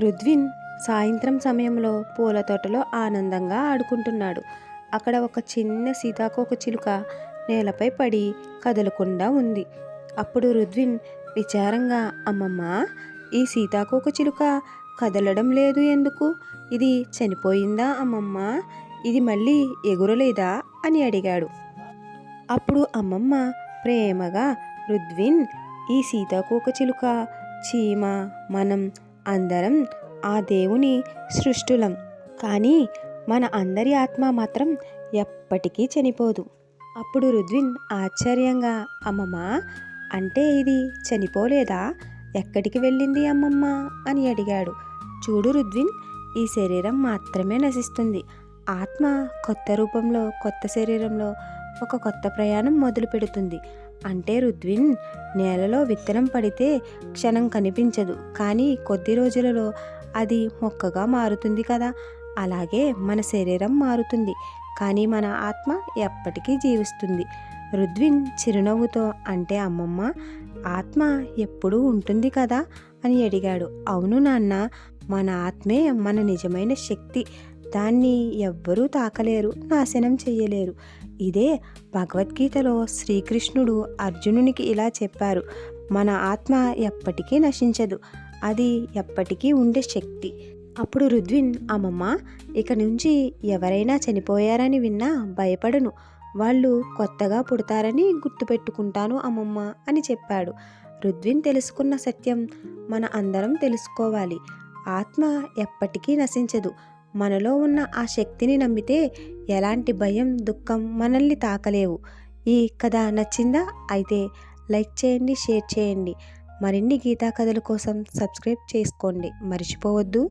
రుద్విన్ సాయంత్రం సమయంలో పూల తోటలో ఆనందంగా ఆడుకుంటున్నాడు. అక్కడ ఒక చిన్న సీతాకోక చిలుక నేలపై పడి కదలకుండా ఉంది. అప్పుడు రుద్విన్ విచారంగా అమ్మమ్మ ఈ సీతాకోక చిలుక కదలడం లేదు ఎందుకు? ఇది చనిపోయిందా అమ్మమ్మ? ఇది మళ్ళీ ఎగురలేదా? అని అడిగాడు. అప్పుడు అమ్మమ్మ ప్రేమగా రుద్విన్ ఈ సీతాకోక చిలుక చీమ మనం అందరం ఆ దేవుని సృష్టులం. కానీ మన అందరి ఆత్మ మాత్రం ఎప్పటికీ చనిపోదు. అప్పుడు రుద్విన్ ఆశ్చర్యంగా అమ్మమ్మ అంటే ఇది చనిపోలేదా? ఎక్కడికి వెళ్ళింది అమ్మమ్మ? అని అడిగాడు. చూడు రుద్విన్ ఈ శరీరం మాత్రమే నశిస్తుంది. ఆత్మ కొత్త రూపంలో కొత్త శరీరంలో ఒక కొత్త ప్రయాణం మొదలు పెడుతుంది. అంటే రుద్విన్ నేలలో విత్తనం పడితే క్షణం కనిపించదు. కానీ కొద్ది రోజులలో అది మొక్కగా మారుతుంది కదా. అలాగే మన శరీరం మారుతుంది. కానీ మన ఆత్మ ఎప్పటికీ జీవిస్తుంది. రుద్విన్ చిరునవ్వుతో అంటే అమ్మమ్మ ఆత్మ ఎప్పుడూ ఉంటుంది కదా? అని అడిగాడు. అవును నాన్న మన ఆత్మే మన నిజమైన శక్తి. దాన్ని ఎవ్వరూ తాకలేరు నాశనం చెయ్యలేరు. ఇదే భగవద్గీతలో శ్రీకృష్ణుడు అర్జునునికి ఇలా చెప్పారు మన ఆత్మ ఎప్పటికీ నశించదు అది ఎప్పటికీ ఉండే శక్తి. అప్పుడు రుద్విన్ అమ్మమ్మ ఇక నుంచి ఎవరైనా చనిపోయారని విన్నా భయపడను వాళ్ళు కొత్తగా పుడతారని గుర్తుపెట్టుకుంటాను అమ్మమ్మ అని చెప్పాడు. రుద్విన్ తెలుసుకున్న సత్యం మన అందరం తెలుసుకోవాలి. ఆత్మ ఎప్పటికీ నశించదు మనలో ఉన్న ఆ శక్తిని నమ్మితే ఎలాంటి భయం దుఃఖం మనల్ని తాకలేవు. ఈ కథ నచ్చిందా? అయితే లైక్ చేయండి షేర్ చేయండి. మరిన్ని గీతా కథల కోసం సబ్స్క్రైబ్ చేసుకోండి. మర్చిపోవద్దు.